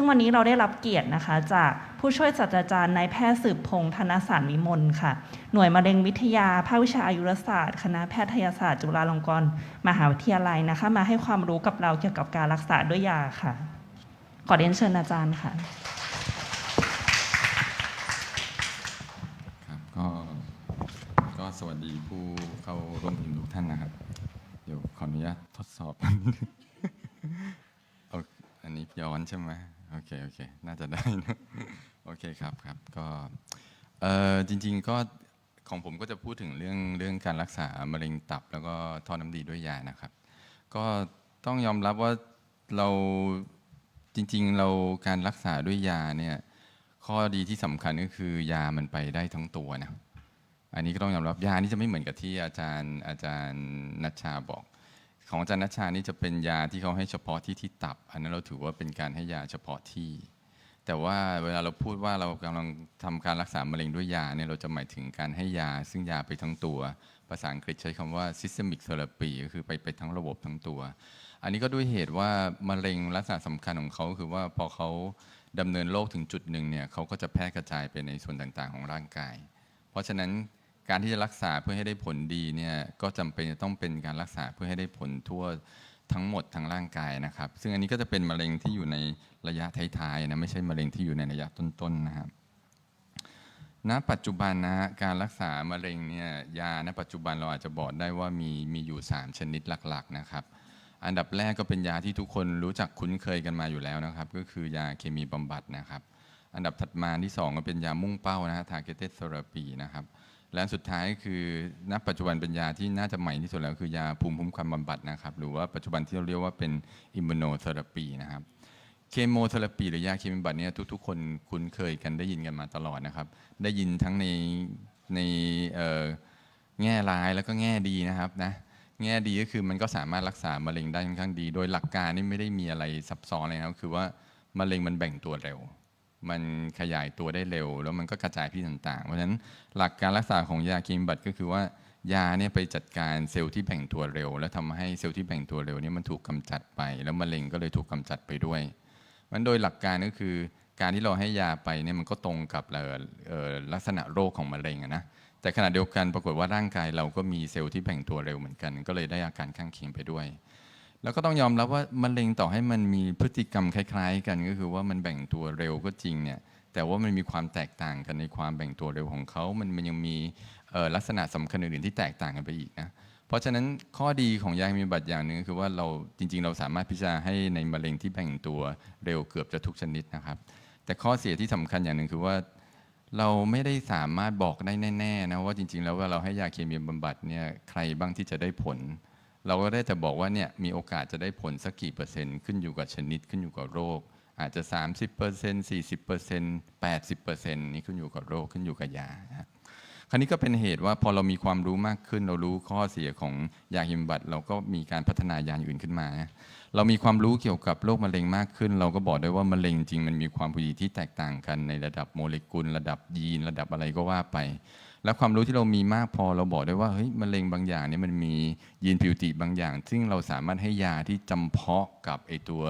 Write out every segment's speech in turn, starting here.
ซึ่งวันนี้เราได้รับเกียรตินะคะ จากผู้ช่วยศาสตราจารย์นายแพทย์สืบพงษ์ธนสารวิมลค่ะ หน่วยมะเร็งวิทยา ภาควิชาอายุรศาสตร์ คณะแพทยศาสตร์จุฬาลงกรณ์มหาวิทยาลัยนะคะ มาให้ความรู้กับเราเกี่ยวกับการรักษาด้วยยาค่ะ ขอเรียนเชิญอาจารย์ค่ะครับก็ก็สวัสดีผู้เข้าร่วมประชุมทุกท่านนะครับ เดี๋ยวขออนุญาตทดสอบ เอาอันนี้ย้อนใช่ไหม โอเค โอเค น่าจะได้นะโอเคครับครับก็เออจริง ๆก็ของผมก็จะพูดถึงเรื่องเรื่องการรักษามะเร็งตับ แล้วก็ท่อน้ำดีด้วยยานะครับ ก็ต้องยอมรับว่าเราจริง ๆ เราการรักษาด้วยยาเนี่ยข้อดีที่สำคัญก็คือยามันไปได้ทั้งตัวนะอันนี้ก็ต้องยอมรับยานี่จะไม่เหมือนกับที่อาจารย์อาจารย์นัชชาบอก ของอาจารย์นัชชานี่จะเป็นยาที่เขาให้เฉพาะที่ที่ตับ อันนั้นเราถือว่าเป็นการให้ยาเฉพาะที่ แต่ว่าเวลาเราพูดว่าเรากำลังทำการรักษามะเร็งด้วยยาเนี่ยเราจะหมายถึงการให้ยา ซึ่งยาไปทั้งตัว ภาษาอังกฤษใช้คำว่า systemic therapy ก็คือไปไปทั้งระบบทั้งตัว อันนี้ก็ด้วยเหตุว่ามะเร็งลักษณะสำคัญของเขาคือว่าพอเขาดำเนินโรคถึงจุดหนึ่งเนี่ยเขาก็จะแพร่กระจายไปในส่วนต่างๆ ของร่างกาย เพราะฉะนั้น การที่จะรักษาเพื่อให้ได้ผลดีเนี่ยก็จำเป็นจะต้องเป็นการรักษาเพื่อให้ได้ผลทั่วทั้งหมดทั้งร่างกายนะครับ ซึ่งอันนี้ก็จะเป็นมะเร็งที่อยู่ในระยะท้ายๆนะไม่ใช่มะเร็งที่อยู่ในระยะต้นๆนะครับณปัจจุบันนะฮะการรักษามะเร็งเนี่ยยาณปัจจุบันเราอาจจะบอกได้ว่ามีมีอยู่ 3 ชนิดหลักๆนะครับ อันดับแรกก็เป็นยาที่ทุกคนรู้จักคุ้นเคยกันมาอยู่แล้วนะครับ ก็คือยาเคมีบำบัดนะครับ อันดับถัดมาที่ 2 ก็เป็นยามุ่งเป้านะฮะ targeted therapy นะครับ และสุดท้ายคือณปัจจุบันเป็นยาที่น่าจะใหม่ที่สุดแล้วคือยาภูมิคุ้มกันบำบัดนะครับ หรือว่าปัจจุบันที่เราเรียกว่าเป็น immunotherapy นะครับเคมีเทอราปีหรือยาเคมีบำบัดเนี่ยทุกๆ คนคุ้นเคยกันได้ยินกันมาตลอดนะครับ ได้ยินทั้งในในแง่ร้ายแล้วก็แง่ดีนะครับนะแง่ดีก็คือมันก็สามารถรักษามะเร็งได้ค่อนข้างดี โดยหลักการนี่ไม่ได้มีอะไรซับซ้อนเลยครับคือว่ามะเร็งมันแบ่งตัวเร็ว มันขยายตัวได้เร็ว แล้วมันก็กระจายที่ต่างๆ เพราะฉะนั้นหลักการรักษาของยาคมีบำบัดก็คือว่ายาเนี่ยไปจัดการเซลล์ที่แบ่งตัวเร็ว แล้วทำให้เซลล์ที่แบ่งตัวเร็วเนี่ยมันถูกกำจัดไป แล้วมะเร็งก็เลยถูกกำจัดไปด้วยมันโดยหลักการก็คือการที่เราให้ยาไปเนี่ยมันก็ตรงกับลักษณะโรคของมะเร็งนะแต่ขณะเดียวกันปรากฏว่าร่างกายเราก็มีเซลล์ที่แบ่งตัวเร็วเหมือนกัน ก็เลยได้อาการข้างเคียงไปด้วย แล้วก็ต้องยอมรับว่ามะเร็งต่อให้มันมีพฤติกรรมคล้าย ๆ กันก็คือว่ามันแบ่งตัวเร็วก็จริงเนี่ยแต่ว่ามันมีความแตกต่างกันในความแบ่งตัวเร็วของเขามันมันยังมีลักษณะสำคัญอื่นๆที่แตกต่างกันไปอีกนะเพราะฉะนั้นข้อดีของยาเคมีบำบัดอย่างหนึ่งคือว่าเราจริง ๆ เราสามารถพิจารณาให้ในมะเร็งที่แบ่งตัวเร็วเกือบจะทุกชนิดนะครับ แต่ข้อเสียที่สำคัญอย่างหนึ่งคือว่าเราไม่ได้สามารถบอกได้แน่ๆนะว่าจริง ๆ แล้วว่าเราให้ยาเคมีบำบัดเนี่ยใครบ้างที่จะได้ผล เราก็ได้แต่บอกว่าเนี่ยมีโอกาสจะได้ผลสักกี่เปอร์เซ็นต์ขึ้นอยู่กับชนิดขึ้นอยู่กับโรค อาจจะ 30% 40% 80%นี่ขึ้นอยู่กับโรคขึ้นอยู่กับยานะคราวนี้ก็เป็นเหตุว่าพอเรามีความรู้มากขึ้น เรารู้ข้อเสียของยาฮิมบัตเราก็มีการพัฒนายาอื่นขึ้นมา เรามีความรู้เกี่ยวกับโรคมะเร็งมากขึ้น เราก็บอกได้ว่ามะเร็งจริงมันมีความพอดีที่แตกต่างกันในระดับโมเลกุล ระดับยีน ระดับอะไรก็ว่าไป และความรู้ที่เรามีมากพอเราบอกได้ว่าเฮ้ยมะเร็งบางอย่างเนี่ยมันมียีนผิวติบางอย่าง ซึ่งเราสามารถให้ยาที่จำเพาะกับไอตัว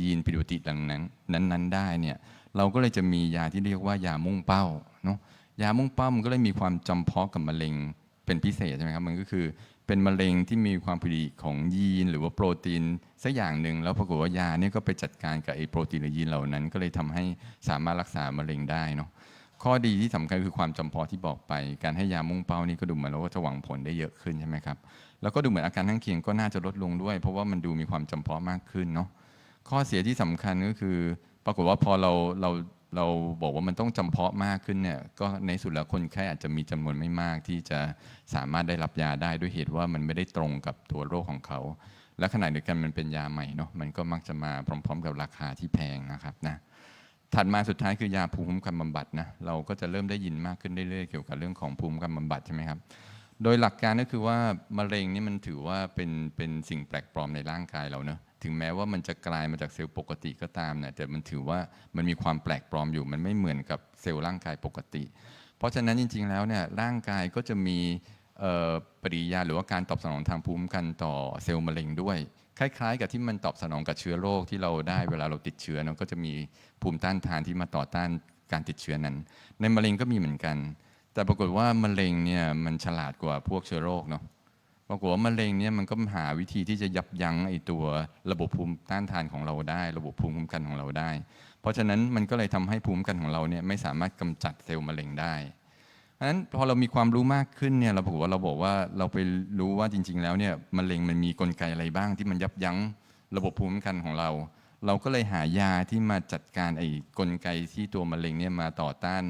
ยีนผิวติดังนั้นนั้นๆได้เนี่ยเราก็เลยจะมียาที่เรียกว่ายามุ่งเป้าเนาะยามุ่งเป้ามันก็เลยมีความจำเพาะกับมะเร็งเป็นพิเศษใช่ไหมครับมันก็คือเป็นมะเร็งที่มีความพอดีของยีนหรือว่าโปรตีนสักอย่างหนึ่งแล้วปรากฏว่ายาเนี่ยก็ไปจัดการกับไอ้โปรตีนหรือยีนเหล่านั้น ก็เลยทำให้สามารถรักษามะเร็งได้เนาะ ข้อดีที่สำคัญคือความจำเพาะที่บอกไป การให้ยามุ่งเป้านี่ก็ดูเหมือนเราก็จะหวังผลได้เยอะขึ้นใช่ไหมครับ แล้วก็ดูเหมือนอาการข้างเคียงก็น่าจะลดลงด้วย เพราะว่ามันดูมีความจำเพาะมากขึ้นเนาะ ข้อเสียที่สำคัญก็คือ ปรากฏว่าพอเราเราเราบอกว่ามันต้องจำเพาะมากขึ้นเนี่ย ก็ในสุดแล้วคนไข้อาจจะมีจำนวนไม่มากที่จะสามารถได้รับยาได้ด้วยเหตุว่ามันไม่ได้ตรงกับตัวโรคของเขา และขณะเดียวกันมันเป็นยาใหม่เนาะ มันก็มักจะมาพร้อม ๆ กับราคาที่แพงนะครับนะ ถัดมาสุดท้ายคือยาภูมิคุ้มกันบำบัดนะเราก็จะเริ่มได้ยินมากขึ้นเรื่อยๆเกี่ยวกับเรื่องของภูมิคุ้มกันบำบัดใช่ไหมครับโดยหลักการก็คือว่ามะเร็งนี่มันถือว่าเป็นเป็นสิ่งแปลกปลอมในร่างกายเราเนอะถึงแม้ว่ามันจะกลายมาจากเซลล์ปกติก็ตามเนี่ยแต่มันถือว่ามันมีความแปลกปลอมอยู่ มันไม่เหมือนกับเซลล์ร่างกายปกติ เพราะฉะนั้นจริง ๆ แล้วเนี่ยร่างกายก็จะมีปฏิกิริยาหรือว่าการตอบสนองทางภูมิคุ้มกันต่อเซลล์มะเร็งด้วย คล้ายๆ กับที่มันตอบสนองกับเชื้อโรคที่เราได้เวลาเราติดเชื้อเนาก็จะมีภูมิต้านทานที่มาต่อต้านการติดเชื้อนั้น ในมะเร็งก็มีเหมือนกัน แต่ปรากฏว่ามะเร็งเนี่ยมันฉลาดกว่าพวกเชื้อโรคเนาะปรากฏว่ามะเร็งเนี่ยมันก็หาวิธีที่จะยับยั้งไอตัวระบบภูมิต้านทานของเราได้ ระบบภูมิคุ้มกันของเราได้ เพราะฉะนั้นมันก็เลยทำให้ภูมิคุ้มกันของเราเนี่ยไม่สามารถกำจัดเซลล์มะเร็งได้ เพราะฉะนั้นพอเรามีความรู้มากขึ้นเนี่ยเราบอกว่าเราบอกว่าเราไปรู้ว่าจริง ๆ แล้วเนี่ยมะเร็งมันมีกลไกอะไรบ้างที่มันยับยั้งระบบภูมิคุ้มกันของเรา เราก็เลยหายาที่มาจัดการไอ้กลไกที่ตัวมะเร็งเนี่ยมาต่อต้าน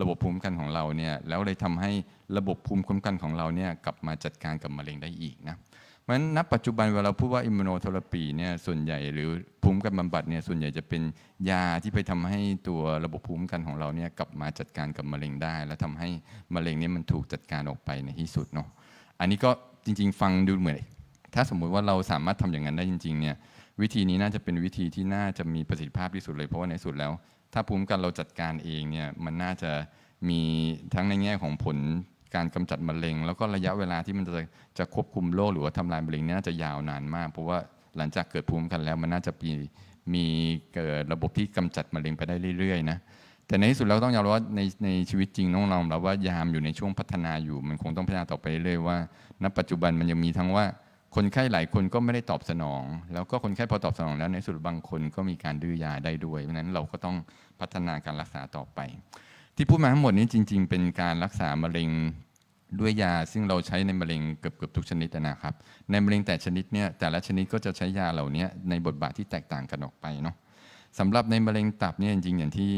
ระบบภูมิคุ้มกันของเราเนี่ยแล้วเลยทำให้ระบบภูมิคุ้มกันของเราเนี่ยกลับมาจัดการกับมะเร็งได้อีกนะ เพราะฉะนั้นณปัจจุบันเวลาพูดว่าอิมมูโนเทอราปีเนี่ยส่วนใหญ่หรือภูมิกันบำบัดเนี่ยส่วนใหญ่จะเป็นยาที่ไปทำให้ตัวระบบภูมิกันของเราเนี่ยกลับมาจัดการกับมะเร็งได้ และทำให้มะเร็งเนี่ยมันถูกจัดการออกไปในที่สุดเนาะอันนี้ก็จริง ๆ ฟังดูเหมือนถ้าสมมุติว่าเราสามารถทำอย่างนั้นได้จริงๆเนี่ยวิธีนี้น่าจะเป็นวิธีที่น่าจะมีประสิทธิภาพที่สุดเลยเพราะว่าในสุดแล้ว ถ้าภูมิกันเราจัดการเองเนี่ยมันน่าจะมีทั้งในแง่ของผล การกำจัดมะเร็ง แล้วก็ระยะเวลาที่มันจะจะควบคุมโรคหรือว่าทำลายมะเร็งนี่น่าจะยาวนานมาก เพราะว่าหลังจากเกิดภูมิคุ้มกันแล้วมันน่าจะมีมีเกิดระบบที่กำจัดมะเร็งไปได้เรื่อยๆนะแต่ในที่สุดเราต้องยอมรับว่าในในชีวิตจริงต้องยอมรับว่ายามอยู่ในช่วงพัฒนาอยู่ มันคงต้องพัฒนาต่อไปเรื่อยๆว่าณปัจจุบันมันยังมีทั้งว่าคนไข้หลายคนก็ไม่ได้ตอบสนอง แล้วก็คนไข้พอตอบสนองแล้วในสุดบางคนก็มีการดื้อยาได้ด้วย เพราะฉะนั้นเราก็ต้องพัฒนาการรักษาต่อไป ที่พูดมาทั้งหมดนี้จริง ๆ เป็นการรักษามะเร็ง ด้วยยาซึ่งเราใช้ในมะเร็งเกือบๆทุกชนิดนะครับ ในมะเร็งแต่ชนิดเนี่ยแต่ละชนิดก็จะใช้ยาเหล่านี้ในบทบาทที่แตกต่างกันออกไปเนาะสำหรับในมะเร็งตับเนี่ยจริงๆอย่างที่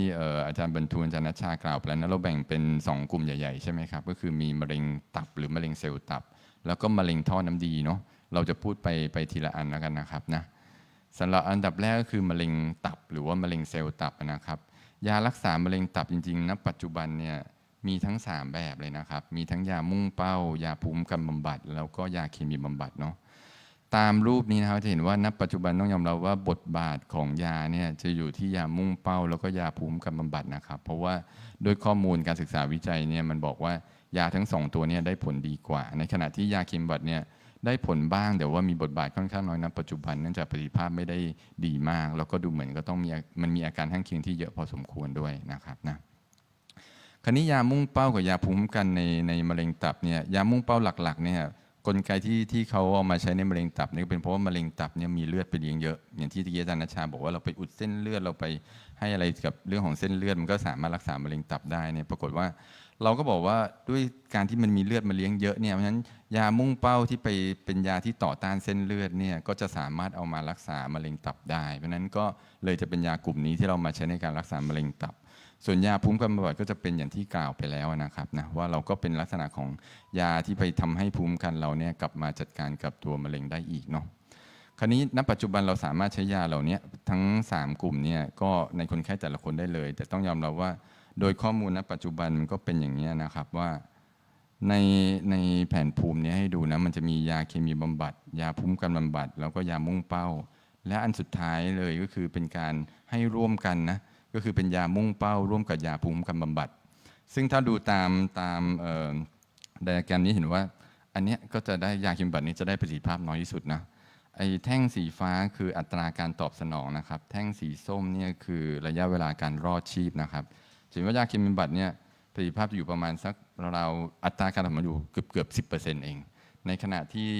อาจารย์บรรทูลอาจารย์นัชชากล่าวไปแล้วนะเราแบ่งเป็น 2 กลุ่มใหญ่ๆใช่ไหมครับก็คือมีมะเร็งตับหรือมะเร็งเซลล์ตับ แล้วก็มะเร็งท่อน้ำดีเนาะเราจะพูดไปไปทีละอันแล้วกันนะครับนะสำหรับอันดับแรกก็คือมะเร็งตับหรือว่ามะเร็งเซลล์ตับนะครับ ยารักษามะเร็งตับจริงๆณปัจจุบันเนี่ย มีทั้ง 3 แบบเลยนะครับ มีทั้งยามุ่งเป้า ยาภูมิกันบำบัด แล้วก็ยาเคมีบำบัดเนาะตามรูปนี้นะครับจะเห็นว่าณปัจจุบันต้องยอมรับว่าบทบาทของยาเนี่ยจะอยู่ที่ยามุ่งเป้า แล้วก็ยาภูมิกันบำบัดนะครับ เพราะว่าโดยข้อมูลการศึกษาวิจัยเนี่ยมันบอกว่ายาทั้งสองตัวเนี่ยได้ผลดีกว่า ในขณะที่ยาเคมีบำบัดเนี่ยได้ผลบ้างแต่ว่ามีบทบาทค่อนข้างน้อยณปัจจุบันเนื่องจากประสิทธิภาพไม่ได้ดีมาก แล้วก็ดูเหมือนก็ต้องมีมันมีอาการข้างเคียงที่เยอะพอสมควรด้วยนะครับนะ ครานี้ยามุ่งเป้ากับยาภูมิคุ้มกันในในมะเร็งตับเนี่ยยามุ่งเป้าหลักๆเนี่ยกลไกที่ที่เขาเอามาใช้ในมะเร็งตับนี่ก็เป็นเพราะว่ามะเร็งตับเนี่ยมีเลือดไปเลี้ยงเยอะ อย่างที่ตะกี้อาจารย์นชชาบอกว่าเราไปอุดเส้นเลือดเราไปให้อะไรกับเรื่องของเส้นเลือดมันก็สามารถรักษามะเร็งตับได้เนี่ยปรากฏว่า เราก็บอกว่าด้วยการที่มันมีเลือดมาเลี้ยงเยอะเนี่ยเพราะฉะนั้นยามุ่งเป้าที่ไปเป็นยาที่ต่อต้านเส้นเลือดเนี่ยก็จะสามารถเอามารักษามะเร็งตับได้ เพราะฉะนั้นก็เลยจะเป็นยากลุ่มนี้ที่เรามาใช้ในการรักษามะเร็งตับ ส่วนยาภูมิคุ้มกันบำบัดก็จะเป็นอย่างที่กล่าวไปแล้วนะครับนะว่าเราก็เป็นลักษณะของยาที่ไปทำให้ภูมิกันเราเนี่ยกลับมาจัดการกับตัวมะเร็งได้อีกเนาะคราวนี้ณปัจจุบันเราสามารถใช้ยาเหล่านี้ทั้ง 3 กลุ่มเนี่ยก็ในคนไข้แต่ละคนได้เลย แต่ต้องยอมรับว่าโดยข้อมูลณปัจจุบันมันก็เป็นอย่างนี้นะครับว่าในในแผนภูมินี้ให้ดูนะมันจะมียาเคมีบำบัด ยาภูมิคุ้มกันบำบัด แล้วก็ยามุ่งเป้า และอันสุดท้ายเลยก็คือเป็นการให้ร่วมกันนะ ก็คือเป็นยามุ่งเป้าร่วมกับยาภูมิคุ้มกันบำบัด ซึ่งถ้าดูตามตามไดอะแกรมนี้เห็นว่า อันนี้ก็จะได้ยาเคมีบำบัดนี้จะได้ประสิทธิภาพน้อยที่สุดนะไอ้แท่งสีฟ้าคืออัตราการตอบสนองนะครับ แท่งสีส้มเนี่ยคือระยะเวลาการรอดชีพนะครับถึงว่ายาเคมีบำบัดเนี่ยประสิทธิภาพจะอยู่ประมาณสักเราอัตราการตอบสนองอยู่เกือบเกือบสิเเอง ในขณะที่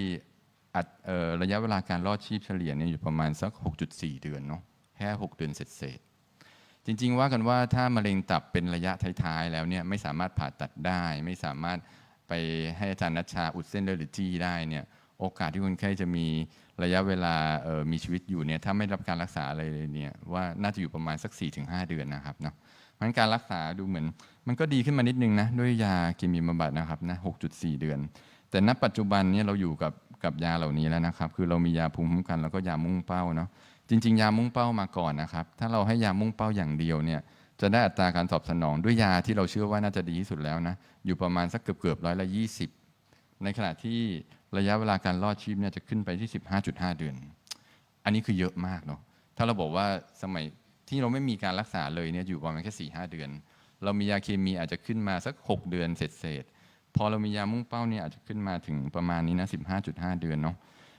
อัตเอ่อระยะเวลาการรอดชีพเฉลี่ยเนี่ยอยู่ประมาณสัก 6.4 เดือนเนาะแค่ 6 เดือนเศษๆ จริงๆว่ากันว่าถ้ามะเร็งตับเป็นระยะท้ายๆแล้วเนี่ยไม่สามารถผ่าตัดได้ ไม่สามารถไปให้อาจารย์นัชชาอุดเส้นเลือดหรือจี้ได้เนี่ยโอกาสที่คนไข้จะมีระยะเวลาออมีชีวิตอยู่เนี่ยถ้าไม่รับการรักษาอะไรเลยเนี่ยว่าน่าจะอยู่ประมาณสัก 4-5 เดือนนะครับเนาะเพราะฉะนั้นการรักษาดูเหมือน มันก็ดีขึ้นมานิดนึงนะด้วยยาเคมีบำบัดนะครับนะ6.4 เดือน แต่ณปัจจุบันเนี้เราอยู่กับกับยาเหล่านี้แล้วนะครับ คือเรามียาภูมิคุ้มกันแล้วก็ยามุ่งเป้าเนาะ จริง ๆ ยามุ่งเป้ามาก่อนนะครับ ถ้าเราให้ยามุ่งเป้าอย่างเดียวเนี่ยจะได้อัตราการตอบสนองด้วยยาที่เราเชื่อว่าน่าจะดีที่สุดแล้วนะอยู่ประมาณสักเกือบเกือบร้อยละยี่สิบในขณะที่ระยะเวลาการรอดชีพเนี่ยจะขึ้นไปที่ 15.5 เดือน อันนี้คือเยอะมากเนาะถ้าเราบอกว่าสมัยที่เราไม่มีการรักษาเลยเนี่ยอยู่ประมาณแค่สี่ห้าเดือน เรามียาเคมีอาจจะขึ้นมาสัก 6 เดือนเศษๆพอเรามียามุ่งเป้าเนี่ยอาจจะขึ้นมาถึงประมาณนี้นะ 15.5 เดือนเนาะ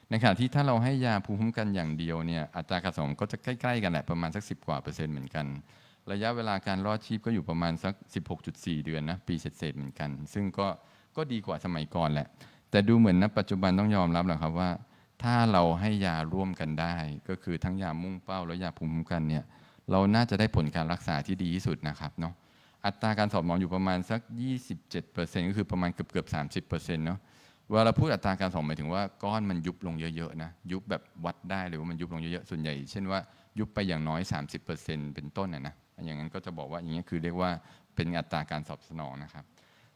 ในขณะที่ถ้าเราให้ยาภูมิคุ้มกันอย่างเดียวเนี่ยอัตราการสมก็จะใกล้ๆกันแหละประมาณสัก 10 กว่าเปอร์เซ็นต์เหมือนกัน ระยะเวลาการรอดชีพก็อยู่ประมาณสัก 16.4 เดือนนะปีเศษๆเหมือนกัน ซึ่งก็ก็ดีกว่าสมัยก่อนแหละ แต่ดูเหมือนณปัจจุบันต้องยอมรับแหละครับว่า ถ้าเราให้ยาร่วมกันได้ ก็คือทั้งยามุ่งเป้าและยาภูมิคุ้มกันเนี่ยเราน่าจะได้ผลการรักษาที่ดีที่สุดนะครับเนาะอัตราการสอบหมออยู่ประมาณสัก 27%ก็คือประมาณเกือบเกือบ30%เนาะ เวลาพูดอัตราการสอบหมายถึงว่าก้อนมันยุบลงเยอะๆนะยุบแบบวัดได้หรือว่ามันยุบลงเยอะๆส่วนใหญ่ เช่นว่ายุบไปอย่างน้อย 30%เป็นต้นนะนะอย่างนั้นก็จะบอกว่าอย่างนี้คือเรียกว่าเป็นอัตราการสอบสนองนะครับ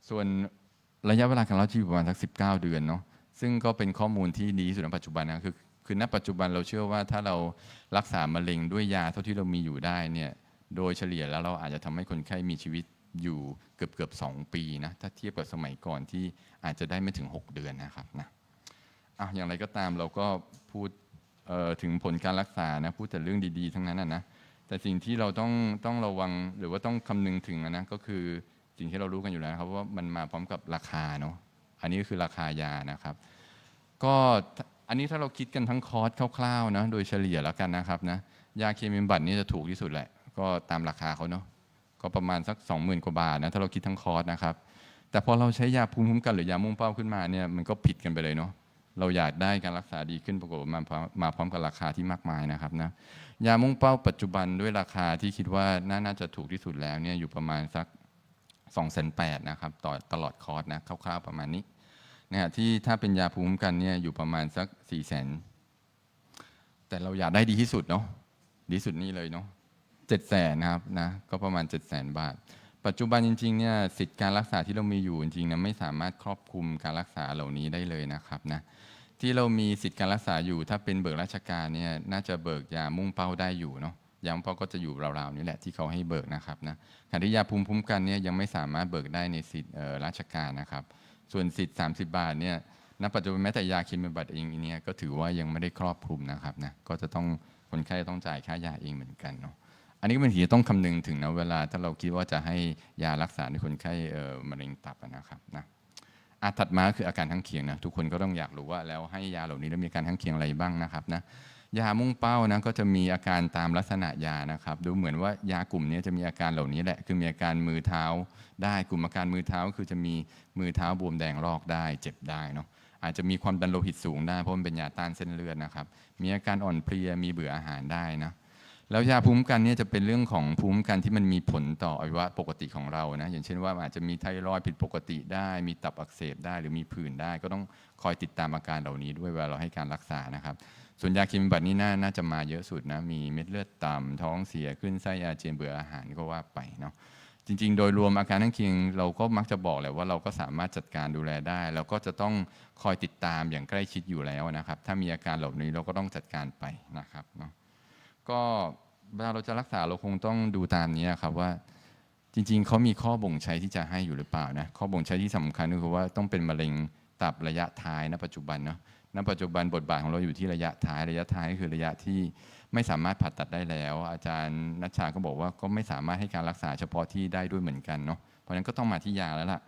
ส่วนระยะเวลาการรอดชีวิตประมาณสัก 19 เดือนเนาะซึ่งก็เป็นข้อมูลที่ดีที่สุดในปัจจุบันนะคือคือณปัจจุบันเราเชื่อว่าถ้าเรารักษามะเร็งด้วยยาเท่าที่เรามีอยู่ได้เนี่ยโดยเฉลี่ยแล้วเราอาจจะทำให้คนไข้มีชีวิต อยู่เกือบเกือบสองปีนะถ้าเทียบกับสมัยก่อนที่อาจจะได้ไม่ถึง 6 เดือนนะครับนะอะอย่างไรก็ตามเราก็พูดถึงผลการรักษานะพูดแต่เรื่องดีๆ ทั้งนั้นนะนะแต่สิ่งที่เราต้องต้องระวังหรือว่าต้องคำนึงถึงนะก็คือสิ่งที่เรารู้กันอยู่แล้วครับว่ามันมาพร้อมกับราคาเนาะอันนี้ก็คือราคายานะครับ ก็อันนี้ถ้าเราคิดกันทั้งคอร์สคร่าวๆนะโดยเฉลี่ยแล้วกันนะครับนะยาเคมีบำบัดนี่จะถูกที่สุดแหละ ก็ตามราคาเขาเนาะ ก็ประมาณสัก 20,000 กว่าบาทนะถ้าเราคิดทั้งคอร์สนะครับ แต่พอเราใช้ยาภูมิคุ้มกันหรือยามุ่งเป้าขึ้นมาเนี่ยมันก็ผิดกันไปเลยเนาะเราอยากได้การรักษาดีขึ้นปรากฏมาพร้อมมาพร้อมกับราคาที่มากมายนะครับนะยามุ่งเป้าปัจจุบันด้วยราคาที่คิดว่าน่านาจะถูกที่สุดแล้วเนี่ยอยู่ประมาณสัก2 8 0 0 0นนะครับต่อตลอดคอร์สนะคร่าวๆประมาณนี้นะฮะที่ถ้าเป็นยาภูมิคุ้มกันเนี่ยอยู่ประมาณสัก4ี่แสนแต่เราอยากได้ดีที่สุดเนาะดีที่สุดนี่เลยเนาะ เจ็ดแสนนะครับนะก็ประมาณ7 0 0 0 0 0บาท ปัจจุบันจริงๆเนี่ยสิทธิการรักษาที่เรามีอยู่จริงๆนะไม่สามารถครอบคลุมการรักษาเหล่านี้ได้เลยนะครับนะที่เรามีสิทธิการรักษาอยู่ถ้าเป็นเบิกราชการเนี่ยน่าจะเบิกยามุ่งเป้าได้อยู่เนาะยามุ่งเป้าก็จะอยู่ราวๆนี้แหละที่เขาให้เบิกนะครับนะขณะที่ยาภูมิคุ้มกันเนี่ยยังไม่สามารถเบิกได้ในสิทธิราชการนะครับ ส่วนสิทธิ์30 บาทเนี่ยณปัจจุบันแม้แต่ยาเคมีบำบัดเองเนี่ยก็ถือว่ายังไม่ได้ครอบคลุมนะครับนะก็จะต้องคนไข้ต้องจ่ายค่ายาเองเหมือนกันเนาะ อันนี้ก็เป็นสิ่งที่ต้องคำนึงถึงนะเวลาถ้าเราคิดว่าจะให้ยารักษาในคนไข้เอ่อมะเร็งตับนะครับนะอะถัดมาคืออาการข้างเคียงนะทุกคนก็ต้องอยากรู้ว่าแล้วให้ยาเหล่านี้แล้วมีอาการข้างเคียงอะไรบ้างนะครับนะยามุ่งเป้านะก็จะมีอาการตามลักษณะยานะครับ ดูเหมือนว่ายากลุ่มนี้จะมีอาการเหล่านี้แหละคือมีอาการมือเท้าได้กลุ่มอาการมือเท้าคือจะมีมือเท้าบวมแดงลอกได้ เจ็บได้เนาะอาจจะมีความดันโลหิตสูงได้เพราะมันเป็นยาต้านเส้นเลือดนะครับมีอาการอ่อนเพลียมีเบื่ออาหารได้นะ แล้วยาภูมิคุ้มกันเนี่ยจะเป็นเรื่องของภูมิคุ้มกันที่มันมีผลต่ออวัยวะปกติของเรานะอย่างเช่นว่าอาจจะมีไทรอยด์ผิดปกติได้ มีตับอักเสบได้หรือมีผื่นได้ ก็ต้องคอยติดตามอาการเหล่านี้ด้วยเวลาเราให้การรักษานะครับ ส่วนยาเคมีบัดนี่น่าน่าจะมาเยอะสุดนะมีเม็ดเลือดต่ำท้องเสียขึ้นไส้อาเจียนเบื่ออาหารก็ว่าไปเนาะจริง ๆ โดยรวมอาการข้งเคียงเราก็มักจะบอกแหละว่าเราก็สามารถจัดการดูแลได้ แล้วก็จะต้องคอยติดตามอย่างใกล้ชิดอยู่แล้วนะครับ ถ้ามีอาการเหล่านี้เราก็ต้องจัดการไปนะครับเนาะ ก็เวลาเราจะรักษาเราคงต้องดูตามนี้ครับว่าจริงๆ เขามีข้อบ่งใช้ที่จะให้อยู่หรือเปล่านะข้อบ่งใช้ที่สำคัญก็คือว่าต้องเป็นมะเร็งตับระยะท้ายณปัจจุบันเนาะณปัจจุบันบทบาทของเราอยู่ที่ระยะท้ายระยะท้ายก็คือระยะที่ไม่สามารถผ่าตัดได้แล้ว อาจารย์นัชชาก็บอกว่าก็ไม่สามารถให้การรักษาเฉพาะที่ได้ด้วยเหมือนกันเนาะเพราะฉะนั้นก็ต้องมาที่ยาแล้วล่ะ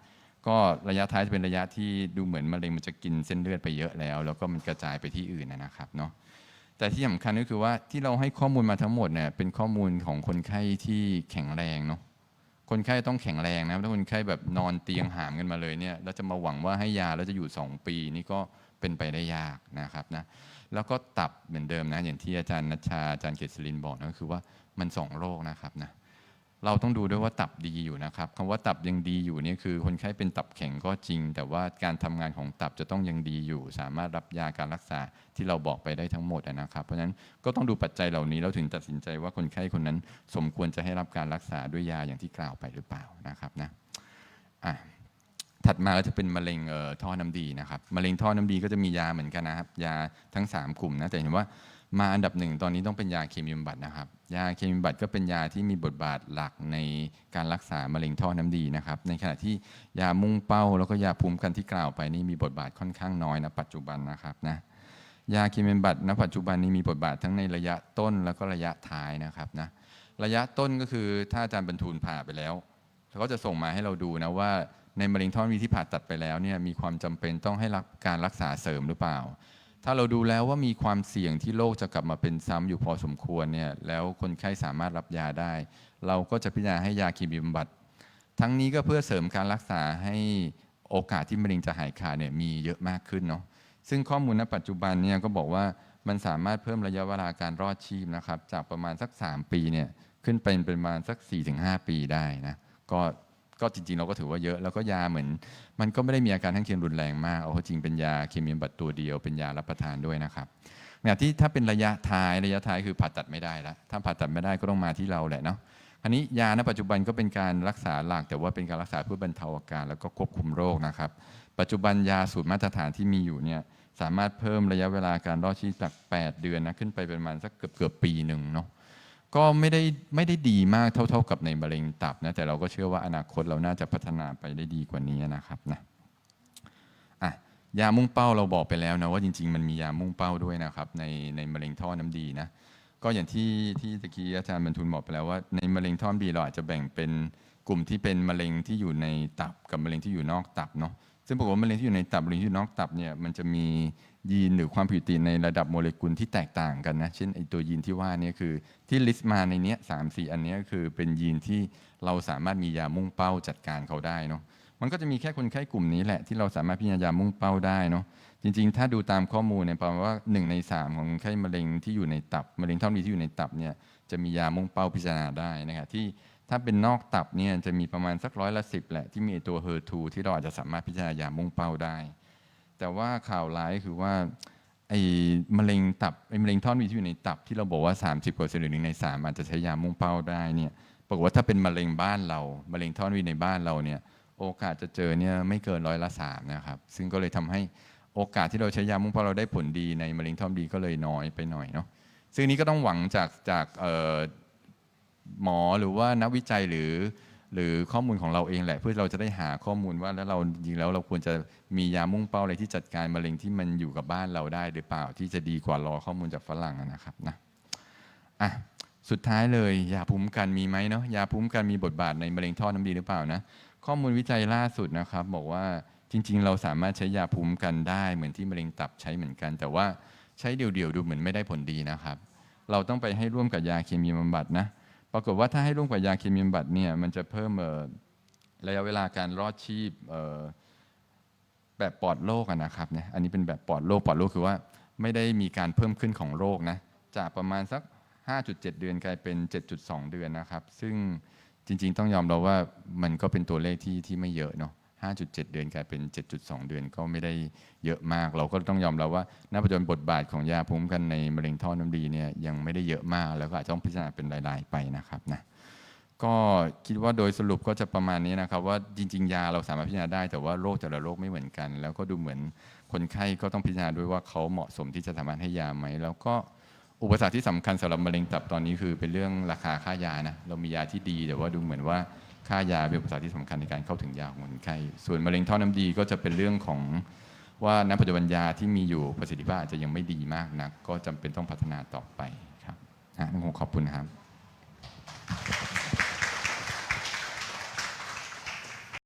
ก็ระยะท้ายจะเป็นระยะที่ดูเหมือนมะเร็งมันจะกินเส้นเลือดไปเยอะแล้ว แล้วก็มันกระจายไปที่อื่นนะครับเนาะ แต่ที่สำคัญก็คือว่าที่เราให้ข้อมูลมาทั้งหมดเนี่ยเป็นข้อมูลของคนไข้ที่แข็งแรงเนาะคนไข้ต้องแข็งแรงนะถ้าคนไข้แบบนอนเตียงหามกันมาเลยเนี่ยแล้วจะมาหวังว่าให้ยาแล้วจะอยู่ 2 ปีนี่ก็เป็นไปได้ยากนะครับนะแล้วก็ตับเหมือนเดิมนะอย่างที่อาจารย์นัชชาอาจารย์เกษรินบอกนะก็คือว่ามันสองโรคนะครับนะ เราต้องดูด้วยว่าตับดีอยู่นะครับคำว่าตับยังดีอยู่นี่คือคนไข้เป็นตับแข็งก็จริง แต่ว่าการทำงานของตับจะต้องยังดีอยู่ สามารถรับยาการรักษาที่เราบอกไปได้ทั้งหมดนะครับ เพราะฉะนั้นก็ต้องดูปัจจัยเหล่านี้แล้วถึงตัดสินใจว่าคนไข้คนนั้น สมควรจะให้รับการรักษาด้วยยาอย่างที่กล่าวไปหรือเปล่านะครับนะอะถัดมาก็จะเป็นมะเร็งเอ่อท่อน้ำดีนะครับมะเร็งท่อน้ำดีก็จะมียาเหมือนกันนะครับยาทั้ง 3 กลุ่มนะแต่เห็นว่า มาอันดับหนึ่งตอนนี้ต้องเป็นยาเคมีบำบัดนะครับ ยาเคมีบำบัดก็เป็นยาที่มีบทบาทหลักในการรักษามะเร็งท่อน้ำดีนะครับ ในขณะที่ยามุ่งเป้า แล้วก็ยาภูมิกันที่กล่าวไปนี่มีบทบาทค่อนข้างน้อยนะปัจจุบันนะครับนะยาเคมีบำบัดณปัจจุบันนี้มีบทบาททั้งในระยะต้นแล้วก็ระยะท้ายนะครับนะระยะต้นก็คือถ้าอาจารย์บรรทูลผ่าไปแล้วเขาก็จะส่งมาให้เราดูนะว่าในมะเร็งท่อน้ำดีที่ผ่าตัดไปแล้วเนี่ยมีความจำเป็นต้องให้รับการรักษาเสริมหรือเปล่า ถ้าเราดูแล้วว่ามีความเสี่ยงที่โรคจะกลับมาเป็นซ้ำอยู่พอสมควรเนี่ยแล้วคนไข้สามารถรับยาได้ เราก็จะพิจารณาให้ยาเคมีบำบัด ทั้งนี้ก็เพื่อเสริมการรักษาให้โอกาสที่มะเร็งจะหายขาดเนี่ยมีเยอะมากขึ้นเนาะซึ่งข้อมูลณปัจจุบันเนี่ยก็บอกว่ามันสามารถเพิ่มระยะเวลาการรอดชีพนะครับจากประมาณสัก 3 ปีเนี่ยขึ้นเป็นประมาณสัก 4-5 ปีได้นะก็ ก็จริงๆ เราก็ถือว่าเยอะ แล้วก็ยาเหมือน มันก็ไม่ได้มีอาการข้างเคียงรุนแรงมาก เอาเขาจริงเป็นยาเคมีบำบัดตัวเดียว เป็นยารับประทานด้วยนะครับเนี่ยที่ถ้าเป็นระยะท้ายระยะท้ายคือผ่าตัดไม่ได้แล้วถ้าผ่าตัดไม่ได้ก็ต้องมาที่เราแหละเนาะอันนี้ยาณปัจจุบันก็เป็นการรักษาหลักแต่ว่าเป็นการรักษาเพื่อบรรเทาอาการ แล้วก็ควบคุมโรคนะครับ ปัจจุบันยาสูตรมาตรฐานที่มีอยู่เนี่ยสามารถเพิ่มระยะเวลาการรอดชีวิตจาก 8 เดือนนะขึ้นไปเป็นประมาณสักเกือบเกือบปีหนึ่งเนาะ ก็ไม่ได้ไม่ได้ดีมากเท่าๆกับในมะเร็งตับนะแต่เราก็เชื่อว่าอนาคตเราน่าจะพัฒนาไปได้ดีกว่านี้นะครับนะอะยามุ่งเป้าเราบอกไปแล้วนะว่าจริง ๆ มันมียามุ่งเป้าด้วยนะครับในในมะเร็งท่อน้ำดีนะก็อย่างที่ที่ตะกี้อาจารย์บรรทุนบอกไปแล้วว่าในมะเร็งท่อน้ำดีเราอาจจะแบ่งเป็นกลุ่มที่เป็นมะเร็งที่อยู่ในตับกับมะเร็งที่อยู่นอกตับเนาะซึ่งปรากฏว่ามะเร็งที่อยู่ในตับมะเร็งที่อยู่นอกตับเนี่ยมันจะมี ยีนหรือความผิดปกติในระดับโมเลกุลที่แตกต่างกันนะ เช่นไอตัวยีนที่ว่านี่คือที่ลิสต์มาในเนี้ยสามสี่อันนี้คือเป็นยีนที่เราสามารถมียามุ่งเป้าจัดการเขาได้เนาะมันก็จะมีแค่คนไข้กลุ่มนี้แหละที่เราสามารถพิจารณามุ่งเป้าได้เนาะจริงๆ ถ้าดูตามข้อมูลเนี่ยแปลว่าหนึ่งในสามของคนไข้มะเร็งที่อยู่ในตับมะเร็งท่อมดีที่อยู่ในตับเนี่ยจะมียามุ่งเป้าพิจารณาได้นะครับที่ถ้าเป็นนอกตับเนี่ยจะมีประมาณสักร้อยละสิบแหละที่มีตัว HER2 ที่เราอาจจะสามารถพิจารณายามุ่งเป้าได้ แต่ว่าข่าวร้ายคือว่าไอ้มะเร็งตับไอ้มะเร็งท่อน้ำดีที่อยู่ในตับที่เราบอกว่า 30กว่าหรือหนึ่งในสามอาจจะใช้ยามุ่งเป้าได้เนี่ยปรากฏว่าถ้าเป็นมะเร็งบ้านเรา มะเร็งท่อน้ำดีในบ้านเราเนี่ยโอกาสจะเจอเนี่ยไม่เกินร้อยละสามนะครับซึ่งก็เลยทำให้โอกาสที่เราใช้ยามุ่งเป้าเราได้ผลดีในมะเร็งท่อน้ำดีก็เลยน้อยไปหน่อยเนาะซึ่งนี้ก็ต้องหวังจากจากหมอหรือว่านักวิจัยหรือ หรือข้อมูลของเราเองแหละ เพื่อเราจะได้หาข้อมูลว่าแล้วเราจริงแล้วเราควรจะมียามุ่งเป้าอะไรที่จัดการมะเร็งที่มันอยู่กับบ้านเราได้หรือเปล่าที่จะดีกว่ารอข้อมูลจากฝรั่งนะครับนะอะสุดท้ายเลยยาภูมิกันมีไหมเนาะยาภูมิกันมีบทบาทในมะเร็งท่อน้ำดีหรือเปล่านะข้อมูลวิจัยล่าสุดนะครับบอกว่าจริง ๆ เราสามารถใช้ยาภูมิกันได้เหมือนที่มะเร็งตับใช้เหมือนกัน แต่ว่าใช้เดี่ยวๆดูเหมือนไม่ได้ผลดีนะครับ เราต้องไปให้ร่วมกับยาเคมีบำบัดนะ ปรากฏว่าถ้าให้ร่วมกับยาเคมีบำบัดเนี่ยมันจะเพิ่มระยะเวลาการรอดชีพแบบปลอดโรคนะครับเนี่ยอันนี้เป็นแบบปลอดโรคปลอดโรคคือว่าไม่ได้มีการเพิ่มขึ้นของโรคนะจากประมาณสัก 5.7 เดือนกลายเป็น 7.2 เดือนนะครับ ซึ่งจริงๆต้องยอมรับว่ามันก็เป็นตัวเลขที่ที่ไม่เยอะเนาะ 5.7 เดือนกลายเป็น 7.2 เดือนก็ไม่ได้เยอะมาก เราก็ต้องยอมรับว่าณปัจจุบันบทบาทของยาภูมิคุ้มกันในมะเร็งท่อน้ำดีเนี่ยยังไม่ได้เยอะมาก แล้วก็อาจจะต้องพิจารณาเป็นรายๆไปนะครับนะก็คิดว่าโดยสรุปก็จะประมาณนี้นะครับ ว่าจริง ๆ ยาเราสามารถพิจารณาได้ แต่ว่าโรคแต่ละโรคไม่เหมือนกัน แล้วก็ดูเหมือนคนไข้ก็ต้องพิจารณาด้วยว่าเขาเหมาะสมที่จะสามารถให้ยาไหมแล้วก็อุปสรรคที่สำคัญสำหรับมะเร็งตับตอนนี้คือเป็นเรื่องราคาค่ายานะเรามียาที่ดีแต่ว่าดูเหมือนว่า ค่ายาเป็นภาษาที่สำคัญในการเข้าถึงยาของคนไข้ ส่วนมะเร็งท่อน้ำดีก็จะเป็นเรื่องของว่าณปัจจุบันยาที่มีอยู่ประสิทธิภาพอาจจะยังไม่ดีมากนัก ก็จำเป็นต้องพัฒนาต่อไปครับนะผมขอบคุณครับ